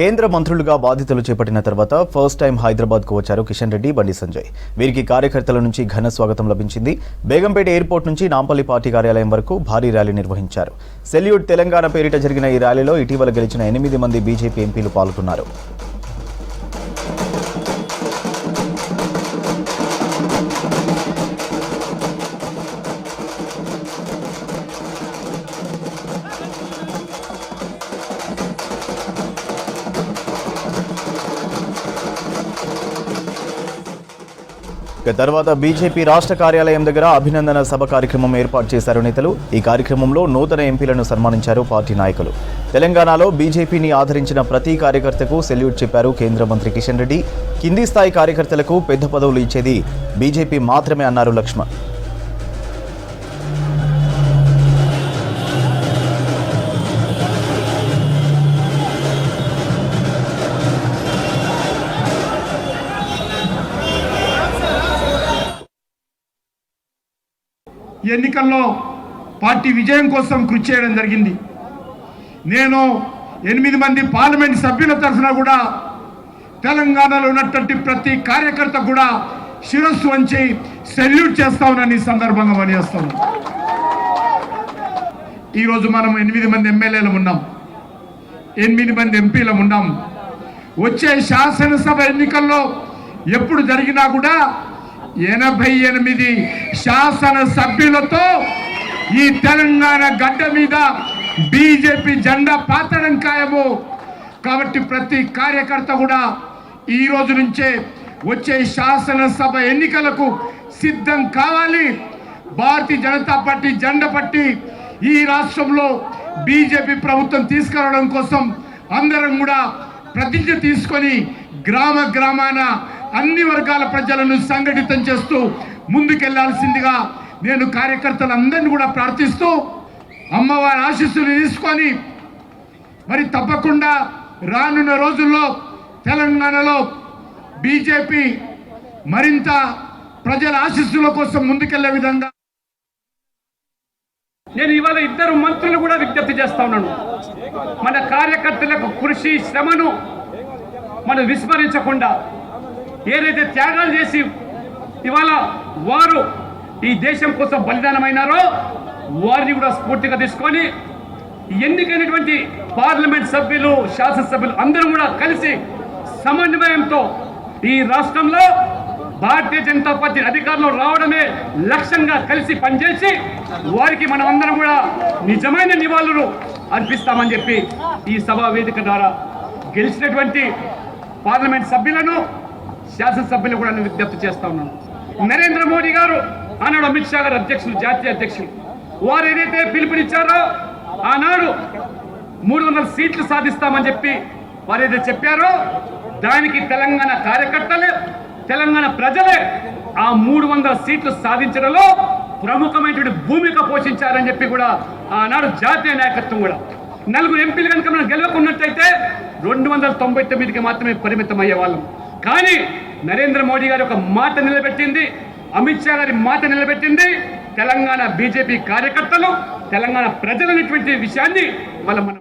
కేంద్ర మంత్రులుగా బాధ్యతలు చేపట్టిన తర్వాత ఫస్ట్ టైం హైదరాబాద్కు వచ్చారు కిషన్ రెడ్డి బండి సంజయ్. వీరికి కార్యకర్తల నుంచి ఘన స్వాగతం లభించింది. బేగంపేట ఎయిర్పోర్ట్ నుంచి నాంపల్లి పార్టీ కార్యాలయం వరకు భారీ ర్యాలీ నిర్వహించారు. సెల్యూట్ తెలంగాణ పేరిట జరిగిన ఈ ర్యాలీలో ఇటీవల గెలిచిన ఎనిమిది మంది బీజేపీ ఎంపీలు పాల్గొన్నారు. ఇక తర్వాత బీజేపీ రాష్ట్ర కార్యాలయం దగ్గర అభినందన సభ కార్యక్రమం ఏర్పాటు చేశారు నేతలు. ఈ కార్యక్రమంలో నూతన ఎంపీలను సన్మానించారు పార్టీ నాయకులు. తెలంగాణలో బీజేపీని ఆదరించిన ప్రతి కార్యకర్తకు సెల్యూట్ చెప్పారు కేంద్ర మంత్రి కిషన్ రెడ్డి. కింది స్థాయి కార్యకర్తలకు పెద్ద పదవులు ఇచ్చేది బీజేపీ మాత్రమే అన్నారు లక్ష్మణ్. ఎన్నికల్లో పార్టీ విజయం కోసం కృషి చేయడం జరిగింది. నేను ఎనిమిది మంది పార్లమెంట్ సభ్యుల తరఫున కూడా తెలంగాణలో ఉన్నటువంటి ప్రతి కార్యకర్త కూడా శిరస్సు వంచి సెల్యూట్ చేస్తా ఉన్నాను ఈ సందర్భంగా పనిచేస్తాను ఈరోజు మనం ఎనిమిది మంది ఎమ్మెల్యేలు ఉన్నాం. ఎనిమిది మంది ఎంపీలు ఉన్నాం. వచ్చే శాసనసభ ఎన్నికల్లో ఎప్పుడు జరిగినా కూడా ఎనభై ఎనిమిది శాసన సభ్యులతో ఈ తెలంగాణ గడ్డ మీద బీజేపీ జెండా పాతడం ఖాయము. కాబట్టి ప్రతి కార్యకర్త కూడా ఈ రోజు నుంచే వచ్చే శాసనసభ ఎన్నికలకు సిద్ధం కావాలి. భారతీయ జనతా పార్టీ జెండా పట్టి ఈ రాష్ట్రంలో బీజేపీ ప్రభుత్వం తీసుకురావడం కోసం అందరం కూడా ప్రతిజ్ఞ తీసుకొని గ్రామ గ్రామాన అన్ని వర్గాల ప్రజలను సంఘటితం చేస్తూ ముందుకెళ్ళాల్సిందిగా నేను కార్యకర్తలందరినీ కూడా ప్రార్థిస్తూ అమ్మవారి ఆశీస్సులు తీసుకొని మరి తప్పకుండా రానున్న రోజుల్లో తెలంగాణలో బీజేపీ మరింత ప్రజల ఆశీస్సుల కోసం ముందుకెళ్ళే విధంగా నేను ఇవాళ ఇద్దరు మంత్రులు కూడా విజ్ఞప్తి చేస్తా ఉన్నాను. మన కార్యకర్తలకు కృషి శ్రమను మనం విస్మరించకుండా ఏదైతే త్యాగాలు చేసి ఇవాళ వారు ఈ దేశం కోసం బలిదానమైనారో వారిని కూడా స్ఫూర్తిగా తీసుకొని ఎన్నికైనటువంటి పార్లమెంట్ సభ్యులు శాసనసభ్యులు అందరూ కూడా కలిసి సమన్వయంతో ఈ రాష్ట్రంలో భారతీయ జనతా పార్టీ అధికారంలో రావడమే లక్ష్యంగా కలిసి పనిచేసి వారికి మనం అందరం కూడా నిజమైన నివాళులు అర్పిస్తామని చెప్పి ఈ సభా వేదిక ద్వారా గెలిచినటువంటి పార్లమెంట్ సభ్యులను శాసనసభ్యులు కూడా నేను విజ్ఞప్తి చేస్తా ఉన్నాను. నరేంద్ర మోడీ గారు ఆనాడు అమిత్ షా గారు అధ్యక్షులు జాతీయ అధ్యక్షులు. వారు ఏదైతే పిలుపునిచ్చారో ఆనాడు మూడు వందల సీట్లు సాధిస్తామని చెప్పి వారు ఏదైతే చెప్పారో దానికి తెలంగాణ కార్యకర్తలే తెలంగాణ ప్రజలే ఆ మూడు వందల సీట్లు సాధించడంలో ప్రముఖమైనటువంటి భూమిక పోషించారని చెప్పి కూడా ఆనాడు జాతీయ నాయకత్వం కూడా. నలుగురు ఎంపీలు కనుక మనం గెలవకున్నట్టయితే రెండు వందల తొంభై తొమ్మిదికి మాత్రమే పరిమితం అయ్యే వాళ్ళం. కానీ నరేంద్ర మోడీ గారి ఒక మాట నిలబెట్టింది అమిత్ షా గారి మాట నిలబెట్టింది తెలంగాణ బీజేపీ కార్యకర్తలు తెలంగాణ ప్రజలనేటువంటి విషయాన్ని వాళ్ళ మనం